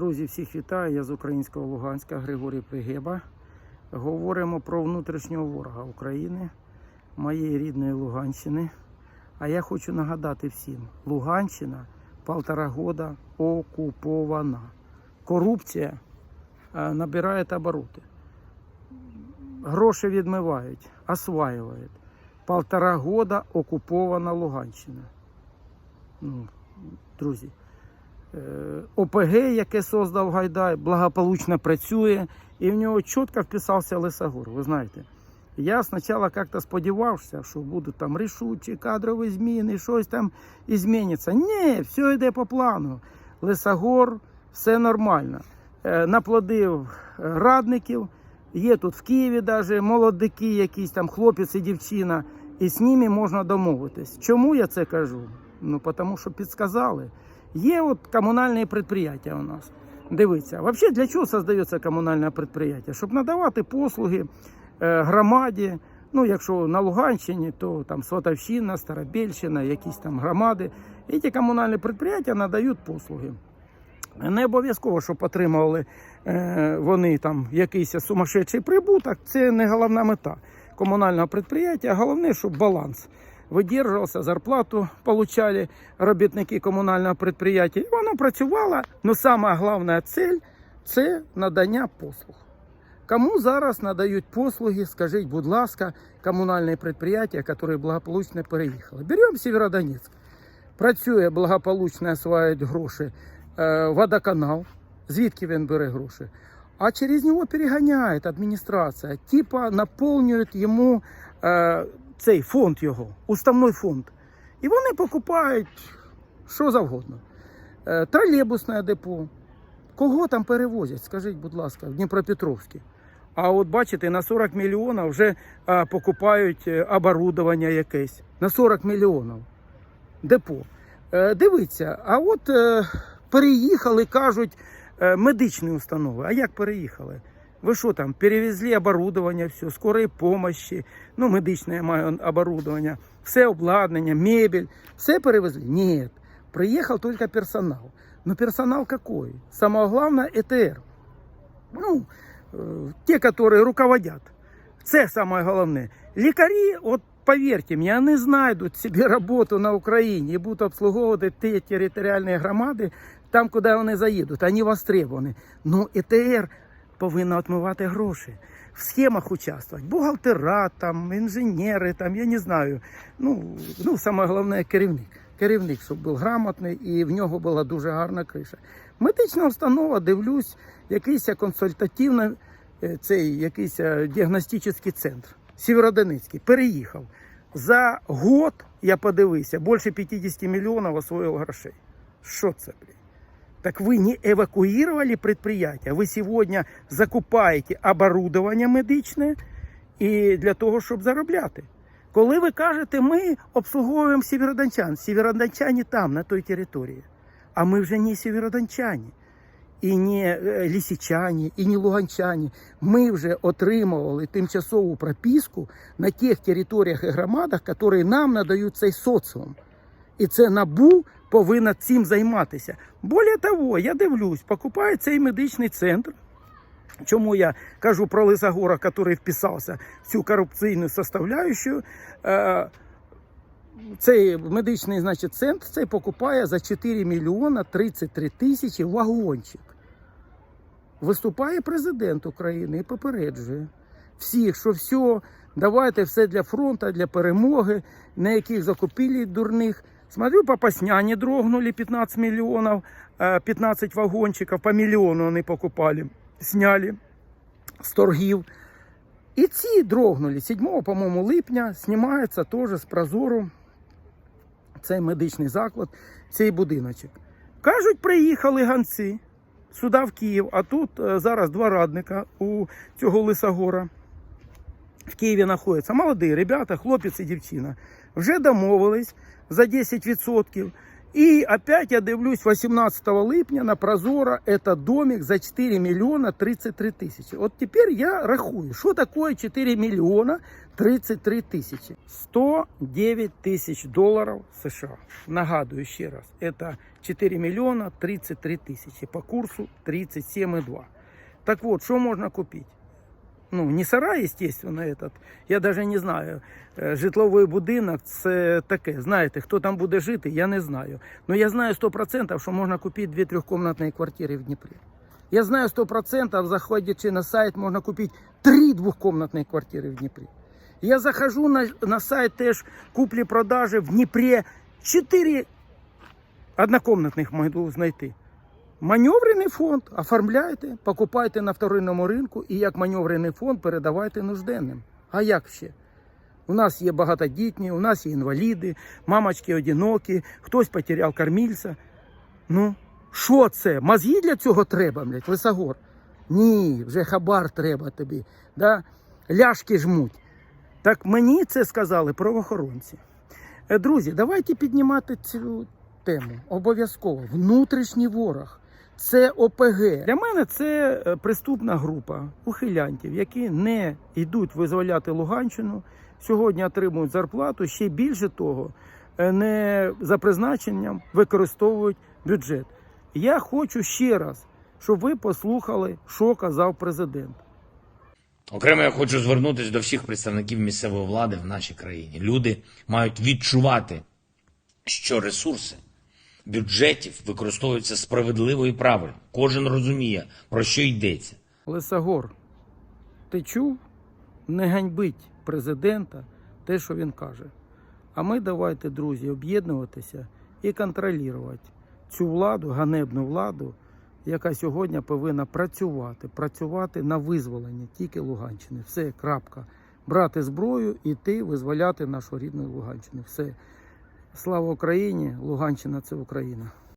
Друзі, всіх вітаю. Я з українського Луганська Григорій Пригеба. Говоримо про внутрішнього ворога України, моєї рідної Луганщини. А я хочу нагадати всім: Луганщина полтора года окупована. Корупція е, набирає обороти. Гроші відмивають, осваюють. Полтора года окупована Луганщина. Ну, друзі. Е, ОПГ, яке создав Гайдай, благополучно працює, і в нього чітко вписався Лисогор. Ви знаєте, я спочатку як-то сподівався, що будуть там рішучі кадрові зміни, щось там і зміниться. Ні, все йде по плану. Лисогор, все нормально. Е, Наплодив е, радників, є тут в Києві навіть молодики, якісь там хлопець і дівчина, і з ними можна домовитись. Чому я це кажу? Ну, тому що підсказали. Є от комунальне підприємство у нас. Дивіться, взагалі для чого створюється комунальне підприємство? Щоб надавати послуги е, громаді. Ну, якщо на Луганщині, то там Сватовщина, Старобільщина, якісь там громади. І ті комунальні підприємства надають послуги. Не обов'язково, щоб отримували е, вони там якийсь сумасшедший прибуток. Це не головна мета комунального підприємства. Головне, щоб баланс видержувався, зарплату получали робітники комунального. І воно працювало. Ну, сама головна цель це надання послуг. Кому зараз надають послуги, скажіть, будь ласка, комунальне підприємства, які благополучно переїхали. Беремо Сєвєродонецьк. Працює благополучно, осваюють гроші е, водоканал. Звідки він бере гроші? А через нього переганяє адміністрація, типа наповнюють йому е, цей фонд його, уставний фонд. І вони покупають що завгодно. Е, тролейбусне депо. Кого там перевозять? Скажіть, будь ласка, в Дніпропетровське. А от бачите, на 40 мільйонів вже е, покупають е, оборудовання якесь. На 40 мільйонів депо. Е, дивіться, а от е, переїхали, кажуть, е, медичні установи. А як переїхали? Ви що там, перевезли оборудовання, все, скорої помощі, ну, медичне я маю оборудовання, все обладнання, мебель, все перевезли? Ні. Приехал только персонал. Но персонал какой? Самое главное ЭТР. Ну, э, те, которые руководят. Це саме головне. Лікарі, от повірте мені, вони знайдуть собі роботу на Україні і будуть обслуговувати ті територіальні громади там, куди вони заїдуть. Вони востребовані. Ну, ЕТР повинна отмивати гроші. В схемах участвувати. Бухгалтера, там, інженери, там, я не знаю. Ну, ну саме головне керівник. Керівник, щоб був грамотний і в нього була дуже гарна криша. Медична установа, дивлюсь, якийсь консультативний е, цей якийсь е, діагностичний центр. Сєвєродонецький, переїхав. За год, я подивився, більше 50 мільйонів освоїв грошей. Що це, блін? Так вы не эвакуировали предприятие, вы сегодня закупаєте оборудование медичне і для того, щоб заробляти. Коли ви кажете, ми обслуговуємо сєвєродончан, сєвєродончані там, на той території, а ми вже не сєвєродончані, і не е, лісичані, і не луганчані. Ми вже отримували тимчасову прописку на тих територіях і громадах, які нам надають цей соціум. І це набу повинна цим займатися. Более того, я дивлюсь, покупає цей медичний центр. Чому я кажу про Лисогора, який вписався в цю корупційну составляющу? Е, Цей медичний значить, центр цей покупає за 4 мільйона 33 тисячі вагончик. Виступає президент України і попереджує всіх, що все, давайте все для фронту, для перемоги, на яких закупили дурних. Смотрю, попасняне дрогнули 15 миллионов, э, 15 вагончиков, по миллиону вони покупали, сняли з торгів. І ці дрогнули 7, по-моєму, липня знімається теж з прозору цей медичний заклад, цей будиночок. Кажуть, приїхали ганці сюди в Київ, а тут е, зараз два радника у цього Лисогора в Києві знаходяться. Молоді ребята, хлопець і дівчина. Вже домовились за 10%. І опять я дивлюсь 18 липня на Прозоро, это домик за 4 мільйона 33 тисячі. От тепер я рахую, що таке 4 мільйона 33 тисячі. 109 тисяч доларів США. Нагадую ще раз, это 4 мільйона 33 тисячі по курсу 37,2. Так вот, что можно купить? Ну, не сарай, естественно, этот. Я даже не знаю. Е, Житловий будинок це таке. Знаєте, хто там буде жити, я не знаю. Но я знаю 100%, що можна купити дві трьохкомнатні квартири в Дніпрі. Я знаю 100%, заходячи на сайт, можна купити три двохкомнатні квартири в Дніпрі. Я захожу на, на сайт теж куплі-продажі в Дніпрі. Чотири однокомнатних можу знайти. Маневрений фонд оформляйте, покупайте на вторинному ринку і як маневрений фонд передавайте нужденним. А як ще? У нас є багатодітні, у нас є інваліди, мамочки одинокі, хтось потеряв кормільця. Ну, що це? Мозги для цього треба, блядь, Лисогор? Ні, вже хабар треба тобі. Да? Ляшки жмуть. Так мені це сказали правоохоронці. Е, Друзі, давайте піднімати цю тему. Обов'язково. Внутрішній ворог. Це ОПГ. Для мене це е, преступна група ухилянтів, які не йдуть визволяти Луганщину, сьогодні отримують зарплату. Ще більше того, е, не за призначенням використовують бюджет. Я хочу ще раз, щоб ви послухали, що казав президент. Окремо я хочу звернутися до всіх представників місцевої влади в нашій країні. Люди мають відчувати, що ресурси бюджетів використовуються справедливо і правильно. Кожен розуміє, про що йдеться. Лисогор, ти чув? Не ганьбить президента те, що він каже. А ми давайте, друзі, об'єднуватися і контролювати цю владу, ганебну владу, яка сьогодні повинна працювати, працювати на визволення тільки Луганщини. Все, крапка. Брати зброю і йти визволяти нашу рідну Луганщину. Все. Слава Україні! Луганщина це Україна.